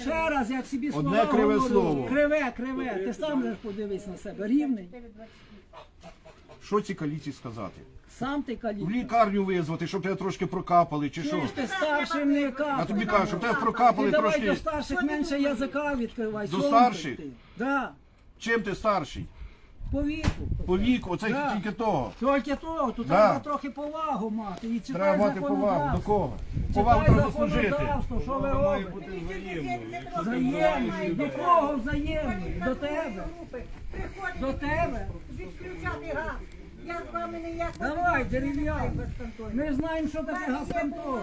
Ще раз я собі слова Одне криве говорю. слово. Криве, криве. Ти сам же подивись на себе. Рівний. Що ці каліці сказати? Сам ти В лікарню визвати, щоб тебе трошки прокапали, чи що? Чуєш, ти старшим не Я тобі кажу, щоб тебе Ти прокапали давай до трошки. старших менше язика відкривай. До старших? ти. Да. Чим ти старший? По віку. По віку, оце Да. тільки того. Тільки того, тут Да. треба трохи повагу мати. І читай Треба мати повагу. До законодавство. кого? Повагу Читай треба служити. законодавство, що ви робите? Взаємний. До кого взаємний? До тебе. До тебе. Відключати газ. Я з вами ніяк не Давай, дерев'яний. Ми знаємо, що таке газконтроль.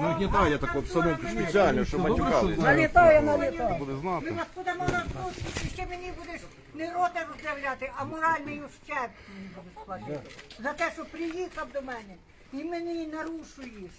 Нагнітає таку обстановку спеціально, щоб матюкали. Налітає, налітає. Буде Ми знати. вас будемо на суд, і ще мені будеш не рота роздавляти, а моральний ущерб мені будеш платити. За те, що приїхав до мене і мені нарушуєш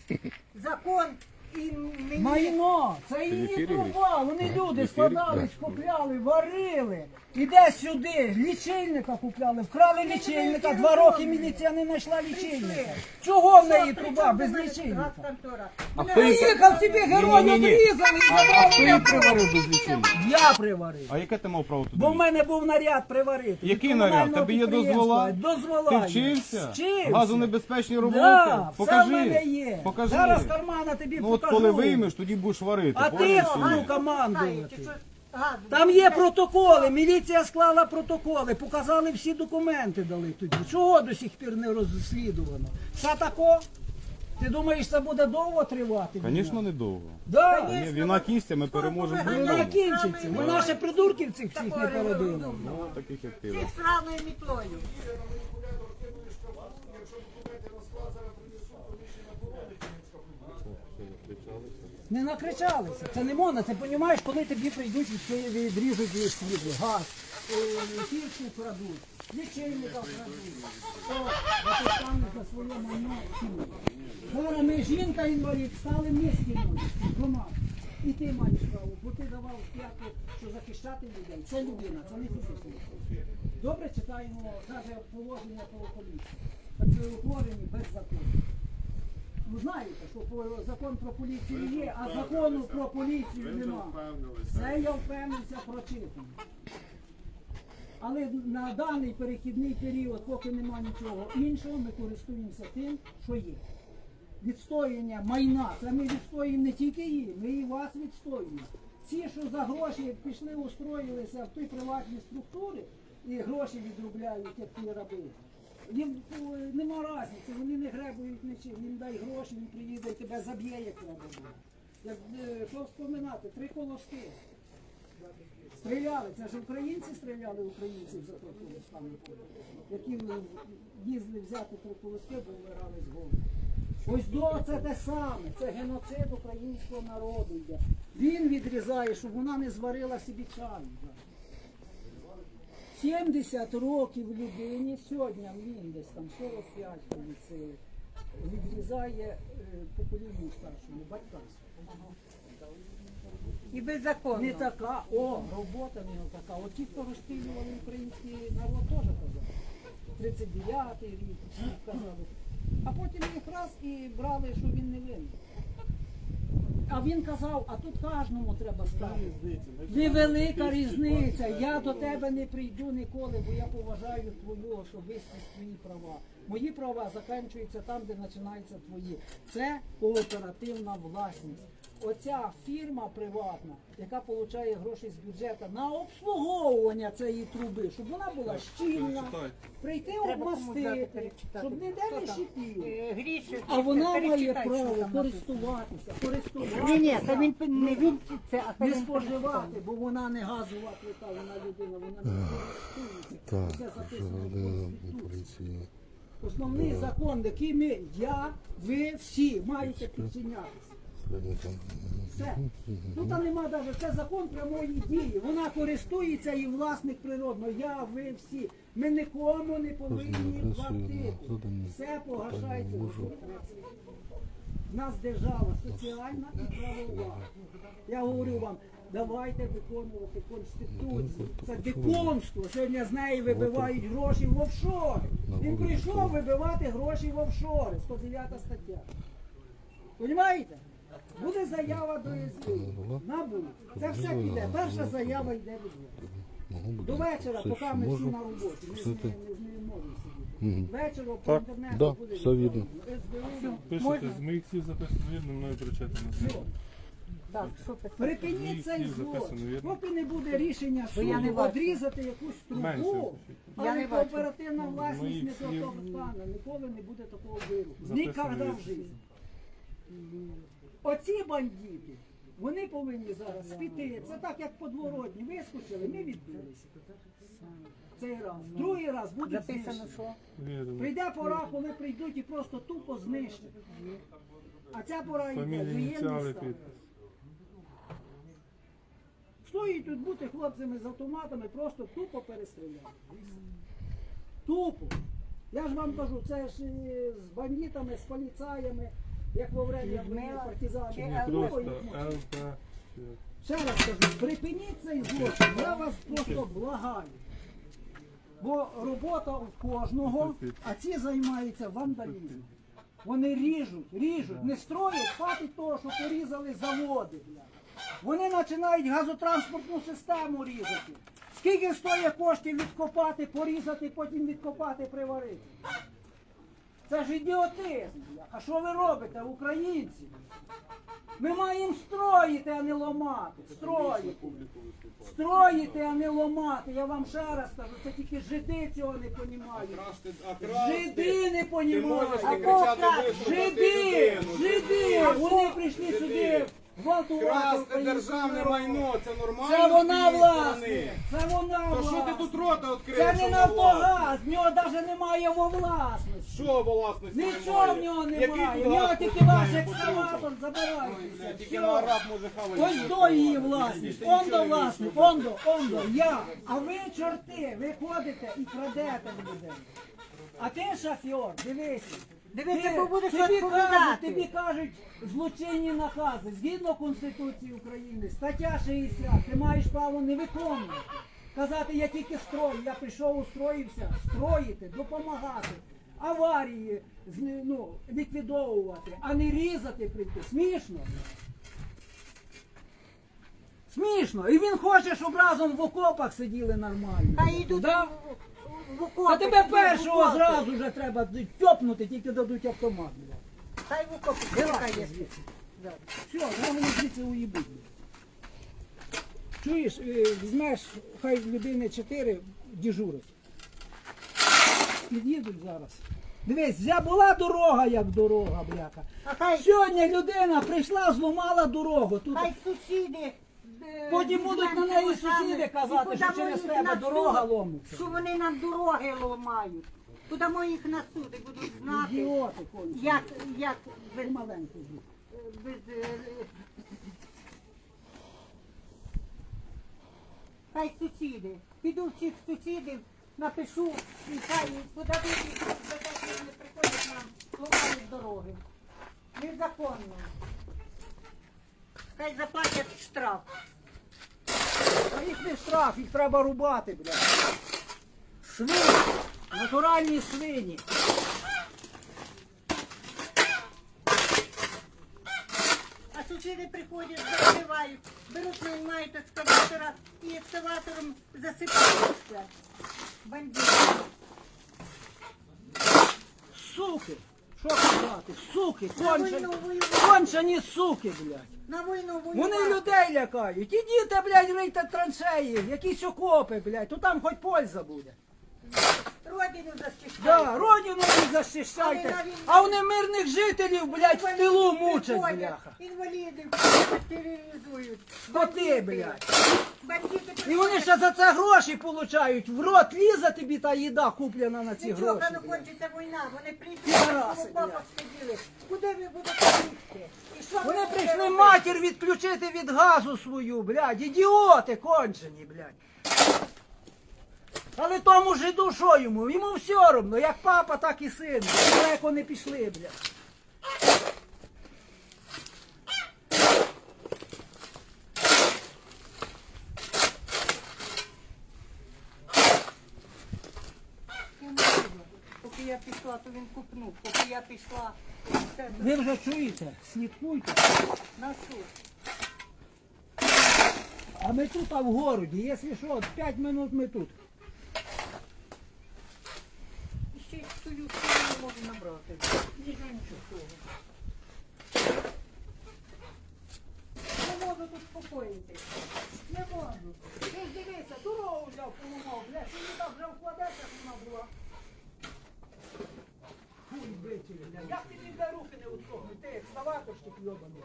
закон і мені... Майно, це її труба. Вони люди складались, купляли, варили. Іде сюди, лічильника купляли, вкрали лічильника, два роки міліція не знайшла лічильника. Чого в неї труба без лічильника? Газконтора. Приїхав собі герой Ні-ні-ні. обрізаний, А забрав хто її приварив без лічильника? Я приварив. А яке ти мав право туди? Бо в мене був наряд приварити. Який Від наряд? комунального Тебе є підприємства. дозвола? Дозвола. Ти є. вчився? Вчився. Газонебезпечні роботи? Да, все Покажи. в мене є. Покажи. Зараз кармана тобі Ну от покажу. коли виймеш, тоді будеш варити. А ти Поняв? ну, командувати. Там є протоколи, міліція склала протоколи, показали всі документи дали тоді. Чого до сих пір не розслідувано? Все тако? Ти думаєш, це буде довго тривати? війна? Звісно, недовго. Да. Ні, війна кістя, ми переможемо Вона по-любому. кінчиться. Ми наші придурків цих всіх не породили. Ну, Таких як ти. Всіх сравною мітлою. Не накричалися. Це не можна. Ти розумієш, коли тобі прийдуть від- відріжуть від світло, газ, е, фірку крадуть, лічильника крадуть. О, а ти сам за своє майно кинув. Зараз ми жінка інвалід, стали ми скинули. Громад. І ти маєш право, бо ти давав п'ятку, що захищати людей. Це людина, це не фізична. Добре читаємо навіть положення про поліцію. Так ви без закону. Ви знаєте, що по- закон про поліцію є, а закону про поліцію нема. Це я впевнився прочитано. Але на даний перехідний період, поки нема нічого іншого, ми користуємося тим, що є. Відстоювання майна. Це ми відстоюємо не тільки її, ми і вас відстоюємо. Ці, що за гроші пішли, устроїлися в ті приватні структури і гроші відробляють, як ті раби. Їм е, нема разниці, вони не гребують нічим. Їм дай гроші, він приїде і тебе заб'є, як треба було. Як е, вспоминати, три колоски. Стріляли, це ж українці стріляли українців за той колосками, які їздили взяти три колоски, бо вмирали з голоду. Ось до це те саме, це геноцид українського народу йде. Він відрізає, щоб вона не зварила собі чаю. Да. 70 років людині, сьогодні він десь там 45 коли це відрізає е, поколінню старшому, батьківському. І беззаконно. Не така, о, робота в нього така. От ті, хто розстрілювали український народ, теж казали. 39-й рік, всі казали. А потім їх раз і брали, що він не винен. А він казав, а тут кожному треба ставити. Невелика різниця. Я до тебе не прийду ніколи, бо я поважаю твою особистість, твої права. Мої права закінчуються там, де починаються твої. Це кооперативна власність. Оця фірма приватна, яка отримує гроші з бюджету на обслуговування цієї труби, щоб вона була щільна, прийти обмастити, щоб ніде не там? шипіло. Е, А вона має право користуватися, користуватися. Ні, ні, це він не він, це а це Не він споживати, бо вона не газова плита, вона людина, вона не користується. Так, Це записано в Конституції. поліції. Основний закон, який ми, я, ви всі маєте підчинятися. Все. Ну там нема навіть, це закон прямої дії. Вона користується і власник природно. Я, ви всі. Ми нікому не повинні платити. Все погашається. У нас держава соціальна і правова. Я говорю вам, давайте виконувати Конституцію. Це диконство. Сьогодні з неї вибивають гроші в офшори. Він прийшов вибивати гроші в офшори. 109 стаття. Понімаєте? Буде заява до СБУ. набу. Це все піде. Перша заява йде від вас. До вечора, поки ми всі на роботі. Ми ж не, не, можемо сидіти. Вечором по інтернету буде все видно. СБУ. Пишете, з моїх слів записано вірно, мною прочитано. Так, що писати? Припиніть цей злочин. Поки не буде рішення я не суду одрізати якусь трубу. Але не кооперативна власність Моїх не того стане. Ніколи не буде такого. Записано Ніколи в житті. Оці бандити, вони повинні зараз піти. Це так, як подворотні. Вискочили, ми відбилися. Цей раз. Другий раз буде Записано, знищено. що? Прийде пора, коли прийдуть і просто тупо знищать. А ця пора йде. Воєнний стан. Стоїть тут бути хлопцями з автоматами, просто тупо перестріляти. Тупо. Я ж вам кажу, це ж з бандитами, з поліцаями, як во время можна. ЛП. Ще раз кажу, припиніть цей злочин, я вас просто благаю. Бо робота у кожного, а ці займаються вандалізмом. Вони ріжуть, ріжуть, не строять, хватить того, що порізали заводи. бля. Вони починають газотранспортну систему різати. Скільки стоїть коштів відкопати, порізати, потім відкопати, приварити? Це ж ідіотизм. А що ви робите, українці? Ми маємо строїти, а не ламати. Строїти. Строїти, а не ломати. Я вам ще раз кажу, це тільки жиди цього не понімають. Жиди не понімають. Жиди, жиди, вони прийшли сюди Красти державне майно, це нормально. Це вона власне. Це вона То що ти власне. тут рота Це не Нафтогаз, в нього навіть немає во власності. Що власності Нічого в нього немає. В нього тільки ваш екскаватор, бути? забирайтеся. Тільки на араб може хавати. Ось до її власність, ондо власник, ондо, ондо, я. А ви чорти, ви ходите і крадете в людей. А ти шофер, дивись. Ти- бо будеш тобі кажуть, відповідати. тобі кажуть злочинні накази згідно Конституції України, стаття 60, ти маєш право не виконувати. Казати, я тільки строю, я прийшов, устроївся, строїти, допомагати, аварії зни- ну, ліквідовувати, а не різати прийти. Смішно. Смішно. І він хоче, щоб разом в окопах сиділи нормально. А йдуть Да? А тебе першого зразу вже треба тьопнути, тільки дадуть автомат. бля. Та й в окопи. Давай, Яка є? Все, зараз звідси уїбуть. Чуєш, е, візьмеш, хай людини 4 дежурить. Під'їдуть зараз. Дивись, вся була дорога як дорога, бляха. А хай, Сьогодні людина прийшла, зламала дорогу. Тут хай сусіди. Потім будуть на неї сусіди казати, що через тебе дорога ломиться. Що вони нам дороги ламають. Подамо їх на суд і будуть знати, Ідіоти кончені. як, як без, без е, Хай сусіди. Піду всіх сусідів, напишу і хай подадуть їх за те, що вони приходять нам, ламають дороги. Незаконно. Хай заплатять штраф. Їх не штраф, їх треба рубати, блядь. Свині, натуральні свині. А сусіди приходять, закривають, беруть, наймають екскаватора і екскаватором засипають все. Бандити. Суки. Що казати? Суки, кончені, кончені суки, блядь. На війну Вони воювати. людей лякають. Ідіть, блядь, рийте траншеї, якісь окопи, блядь, то там хоч польза буде. Родину захищають. Да, захищайте, а вони мирних жителів, блядь, в тилу мучать, бляха. Тероризують. Скоти, блядь. І вони ще за це гроші получають. В рот лізе тобі та їда куплена на ці Нічого, гроші. коли блядь. кончиться війна, вони прийдуть, Підараси, блядь. сиділи. Куди ви будете їхати? І що ви Вони будете прийшли робити? матір відключити від газу свою, блядь, ідіоти кончені, блядь. Але тому жиду що йому? Йому все одно, як папа, так і син. Далеко не пішли, блядь. Поки я пішла, то він купнув. Поки я пішла, все Ви вже чуєте? Слідкуйте. на суд. А ми тут, а в городі, якщо що, 5 минут ми тут. І ще й стою, що не можу набрати. Нічого, нічого того. Не можу тут спокоїтися. Не можу. Ти ж дивися, дорогу взяв, поламав, блядь, ти не так вже вкладешся, як вона була. Хуй бичі, блядь. Як тобі для руки не відсохнуть? Ти екскаваторщик йобаний.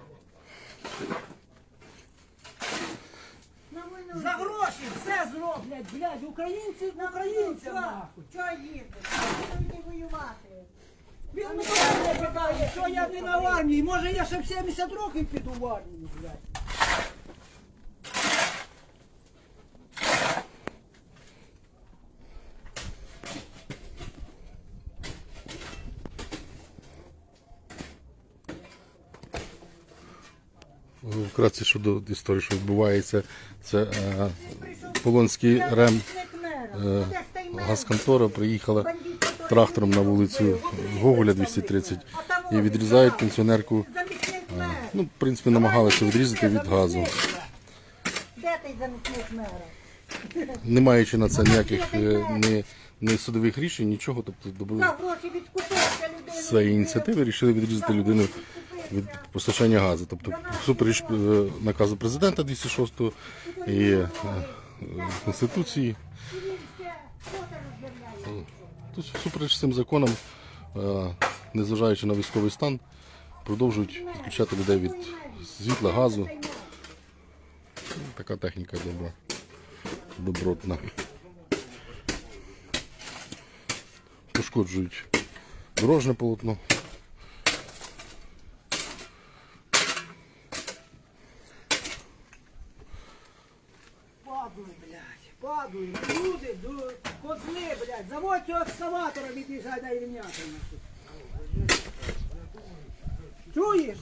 На війну. За гроші все зроблять, блядь, українці українцям нахуй. Чого? Чого не воювати? Він мене питає, що я не на армії, може я ще в 70 років піду в армію, блядь. Вкратце щодо історії, що відбувається, це е, Полонський РЕМ е, газконтора приїхала трактором на вулицю Гоголя 230 і відрізають пенсіонерку. Ну, в принципі, намагалися відрізати від газу, не маючи на це ніяких е, ні, ні судових рішень, нічого. Тобто добили своєї ініціативи, вирішили відрізати людину від постачання газу. Тобто, всупереч е, наказу президента 206 і е, Конституції. Тут всупереч цим законам, е, незважаючи на військовий стан, продовжують відключати людей від світла, газу. Така техніка добра, добротна. Пошкоджують дорожне полотно. Падуй, блядь, падуй. Люди, ду- козли, блядь. Заводь цього екскаватора, від'їжджай дай рівняти. Чуєш?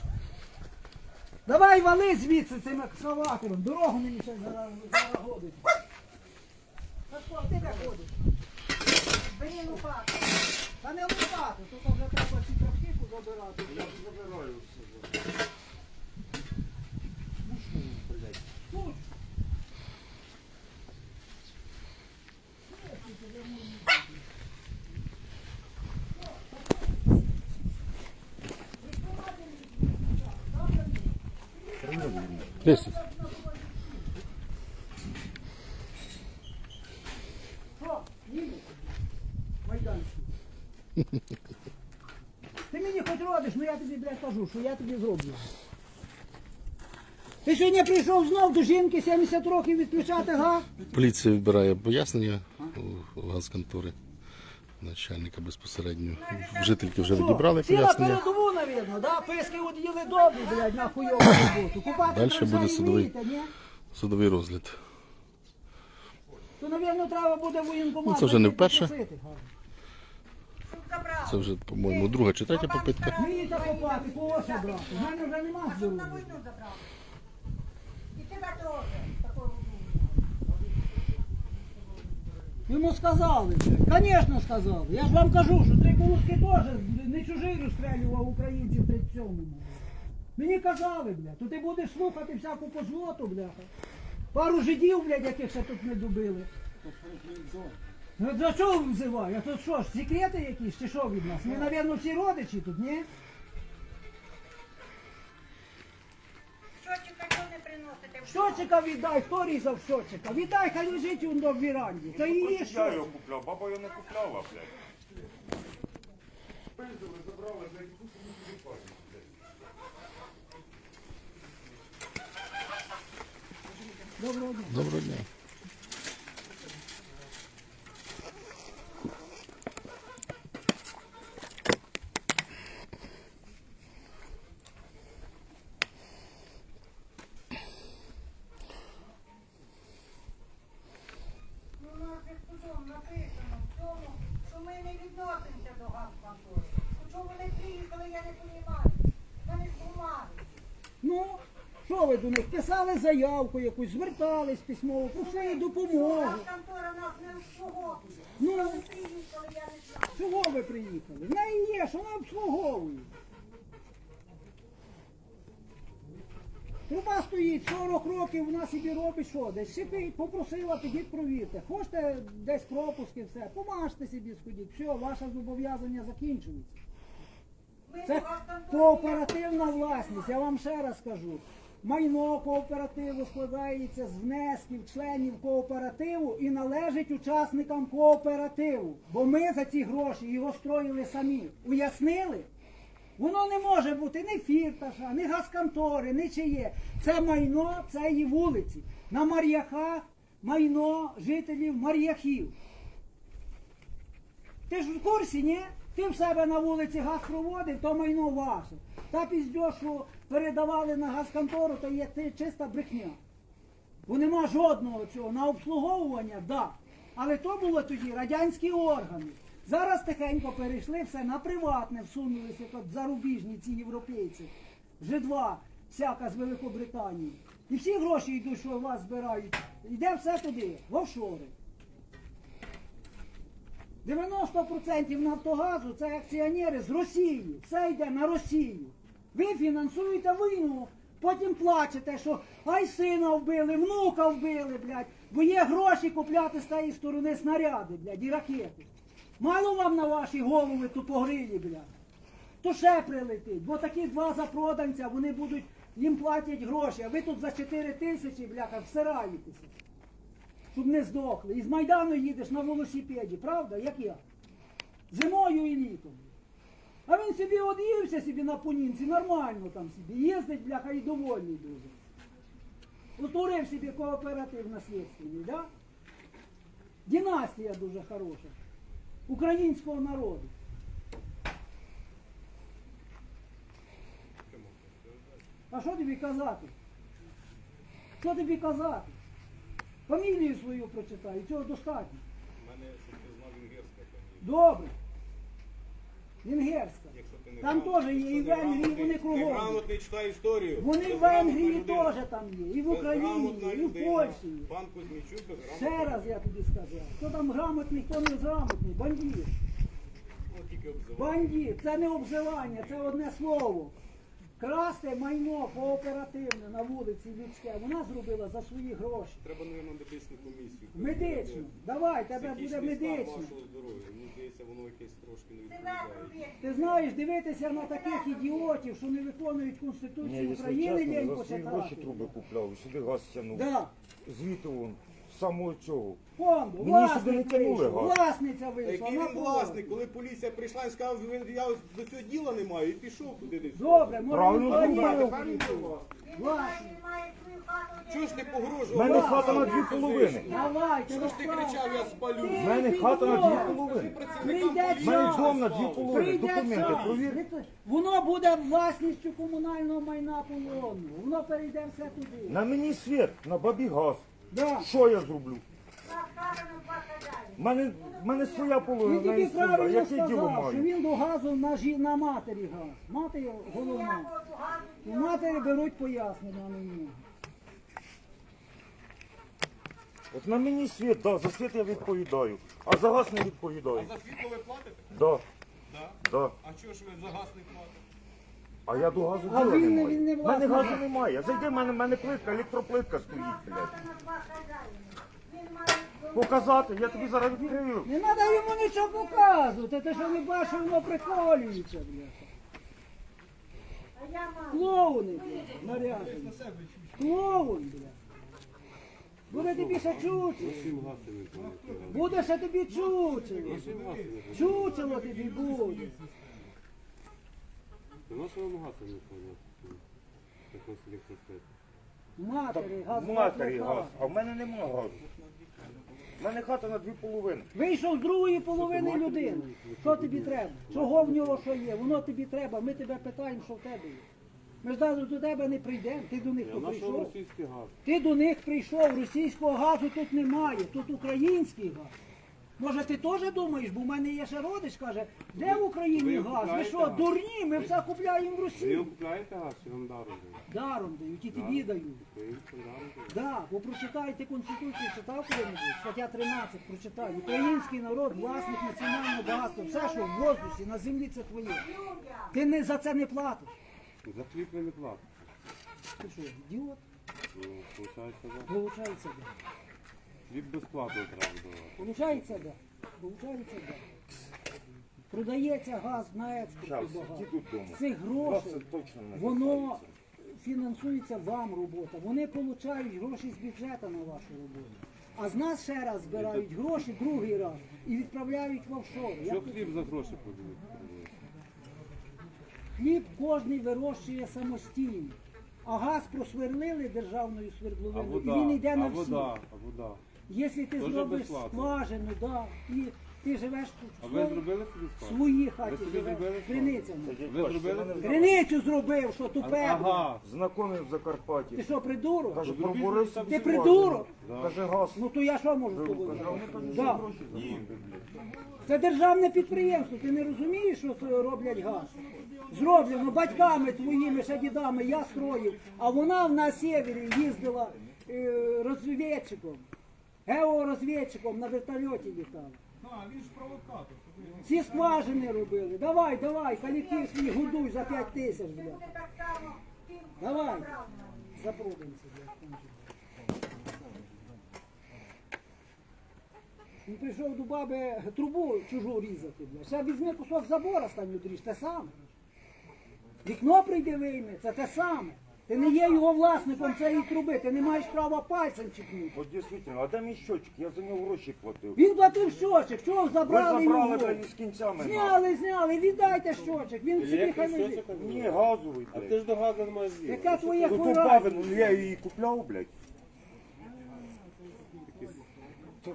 Давай вали звідси цим екскаватором. Дорогу мені ще загодить. Сашко, ти де ходиш? Бери лопату. Та не лопату, тут вже треба ці трафіку забирати. Я Забираю все. 10. Ти мені хоч робиш, ну я тобі, блядь, кажу, що я тобі зроблю. Ти сьогодні прийшов знов до жінки 70 років відключати, га? Поліція вибирає пояснення у газконтори. Начальника безпосередньо. Жительки вже відібрали пояснення. передову, навірно, да? Писки од'їли добрі, блядь, на хуйову роботу. Купати Дальше буде і судовий. вмієте, ні? Судовий розгляд. То, навірно, треба буде воєнкомат. Ну, це вже не вперше. Це вже, по-моєму, друга чи третя попитка. Вмієте копати, кого брати? У мене вже нема здоров'я. тебе теж. Такого думаю. Йому сказали. Звісно сказали. Я ж вам кажу, що Триколуцький теж не чужий розстрілював українців в 37-му. Мені казали, блядь, то ти будеш слухати всяку позлоту, бляха. Пару жидів, блядь, яких ще тут не добили. Ну за що взиваю? А тут що ж, секрети якісь чи що від нас? Ми, напевно, всі родичі тут, ні? Щочика віддай, хто різав щочика? Віддай, хай лежить у в віранді. Це її Я що? його купляв, баба його не купляла, блядь. Доброго дня. Доброго дня. Ну, у нас же судом написано в цьому, що ми не відносимося до газконтори. У чому вони приїхали, я не розумію. Вони ж бумаги. Ну, що ви до них? Писали заявку якусь, звертались письмово, просили допомогу. Газконтора нас не обслуговує. Ну. Вони приїхали, я не знаю. Чого ви приїхали? В неї є, що вона обслуговує. Труба стоїть 40 років, вона собі робить що? Десь шипить, попросила, підіть провірте. Хочете десь пропуски, все, помажте собі сходіть. Все, ваше зобов'язання закінчується. Ми Це кооперативна власність, я вам ще раз скажу. Майно кооперативу складається з внесків членів кооперативу і належить учасникам кооперативу. Бо ми за ці гроші його строїли самі. Уяснили? Воно не може бути ні фірташа, ні газконтори, ні чиє. Це майно цієї вулиці. На Мар'яхах майно жителів Мар'яхів. Ти ж в курсі, ні? Ти в себе на вулиці газ проводив, то майно ваше. Та піздьо, що передавали на газконтору, то є чиста брехня. Бо нема жодного цього. На обслуговування, да. Але то було тоді радянські органи. Зараз тихенько перейшли все на приватне, всунулися от зарубіжні ці європейці. Ж2, всяка з Великобританії. І всі гроші йдуть, що у вас збирають. Йде все туди, в офшори. 90% Нафтогазу це акціонери з Росії. Все йде на Росію. Ви фінансуєте війну, потім плачете, що ай сина вбили, внука вбили, блядь, бо є гроші купляти з тієї сторони снаряди, блядь, і ракети. Мало вам на ваші голови тупогрилі, блядь. То ще прилетить, бо такі два запроданця, вони будуть, їм платять гроші, а ви тут за 4 тисячі, бляха, всираєтеся щоб не здохли. І з Майдану їдеш на велосипеді, правда? Як я? Зимою і літом. А він собі од'ївся собі на понінці, нормально там собі. Їздить, бляха, і довольний дуже. Утворив собі кооператив наслідственний, да? Династія дуже хороша. Українського народу. А що тобі казати? Що тобі казати? Фамілію свою прочитай, цього достатньо. Добре. Венгерська. Там теж є і в Венгрії, вони кругом. Грамотний читає історію. Вони в Венгрії теж там є, і в Україні є, і в. Польщі є. Пан Кузьмічук. Ще раз я тобі сказав. Хто там грамотний, хто не грамотний, бандит. Бандит, це не обзивання, це одне слово. Красти майно кооперативне на вулиці людське, вона зробила за свої гроші. Треба, мабуть, медичну комісію. Медично. Давай, тебе буде. Мені здається, воно якесь трошки не відповідає. Ти знаєш, дивитися на таких ідіотів, що не виконують Конституцію України, лень свої гроші труби купляв, сюди газ тягнув. Да. Звідти вон, самого цього. Фонду, Мені сюди не власник тягнули вийшов, газ. власниця вийшла. який на він власник, коли поліція прийшла і сказав, «Ви- я ось до цього діла не маю, і пішов туди десь. Добре, може Правильно він зробив. Тепер він був. Він має, він має свою хату. Чого ж не У мене хата на дві половини. Давайте, Чого ж ти кричав, я спалю? У мене хата на дві половини. Прийде У мене дом на дві половини. Прийде Документи час. провір. Воно буде власністю комунального майна полонного. Воно перейде все туди. На мені світ, на бабі газ. Да. Що я зроблю? У мене, в мене своя Він половина тобі і правильно Яке діло сказав, що маю? він до газу на, жі- на матері газ. Мати головна. У матері беруть пояснення на нього. От на мені світ, да, за світ я відповідаю, а за газ не відповідаю. За світло ви платите? Да, Да. да. А чого ж ви за газ не платите? А я до газу А діла він не він не маю. У мене власник. газу немає. Зайди, в мене, в мене плитка, електроплитка стоїть, блядь. Показати, я тобі зараз відкрию. Не треба йому нічого показувати, ти що не бачиш, воно приколюється, бляха. А я маю. Клоуни, бля, наряжені. Клоун, бля. Буде тобі ще чучело. Буде ще тобі чучело. Чучело тобі буде. Матері, газ Матері газ. а в мене нема газу. У мене хата на дві половини. Вийшов з другої половини людини. Що тобі треба? Чого в нього що є? Воно тобі треба. Ми тебе питаємо, що в тебе є. Ми ж навіть до тебе не прийдемо. Ти до них то прийшов. Ти до них прийшов. Російського газу тут немає. Тут український газ. Може, ти теж думаєш, бо в мене є ще родич, каже, де в Україні газ? Ви що, дурні? Ми все купляємо в Росії. купляєте газ чи вам даром? Даром дають і тобі дають. Да, бо прочитайте Конституцію, читав коли-небудь, стаття 13, прочитай. Український народ, власник національного багатства, все, що в воздусі, на землі це твоє. Ти не за це не платиш. За хліб ви не платите. Ти що, ідіот? Ну, Получається, да. Получається, да. Хліб безплатно треба давати. Получається, да. Получається, да. Продається газ на експорт Щас, і багато. Цих грошей це точно не воно фінансується вам робота. Вони получають гроші з бюджету на вашу роботу. А з нас ще раз збирають гроші другий раз і відправляють в офшори. Що Як хліб за гроші продають? хліб кожний вирощує самостійно. А газ просверлили державною А свердловиною, вода, і він йде а на всі. вода, а вода. Якщо ти Тоже зробиш безплатно. скважину, да, і ти живеш А в ви своїй- зробили собі в склад? своїй хаті, собі живеш зробили криницями. Ви зробили? Криницю зробив, що тупе. Ага. Знайомий в Закарпатті. Ти що, придурок? Каже, Зробіть пробурив собі Ти придурок? Каже, газ. Ну то я що можу з тобою? Каже, зробити? Да. Це державне підприємство. Ти не розумієш, що це роблять газ? Зроблено батьками твоїми, ще дідами, я строїв. А вона на севері їздила е, розвідчиком, георозвідчиком на вертольоті літала. Всі скважини робили. Давай, давай, колектив свій годуй за 5 тисяч, блядь. Давай. Запродаемся, блядь. Він прийшов до баби трубу чужу різати, блядь. Ще візьми кусок забора стань одріж, те саме. Вікно прийде вийме, це те саме. Ти не є його власником цієї труби, ти не маєш права пальцем чіпнути. От дійсно, а де мій щочик? Я за нього гроші платив. Він платив щочик, чого Ви забрали забрали, його? блядь, із кінцями. Зняли, зняли, віддайте щочик, він собі хай лежить. Ні, газовий, А блядь. ти ж до газу не маєш діла. Яка твоя Ну ту бабину, ну я її купляв, блядь. Це-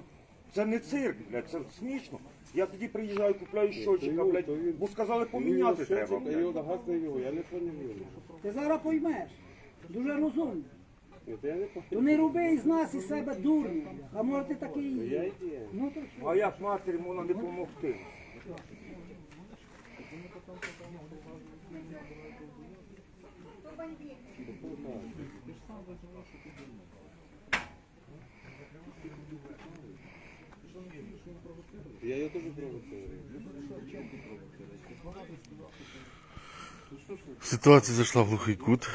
Це не цирк, блядь, це смішно. Я тоді приїжджаю, купляю щочика, блядь, бо сказали поміняти треба, блядь. не я не поняв. Ти зараз поймеш. Дуже розумно. То не роби із нас із себе дурня. А може ти такий і Я є. Ну то що? А як матері можна не допомогти? Я його теж провоцирую. Ситуація зайшла в глухий кут.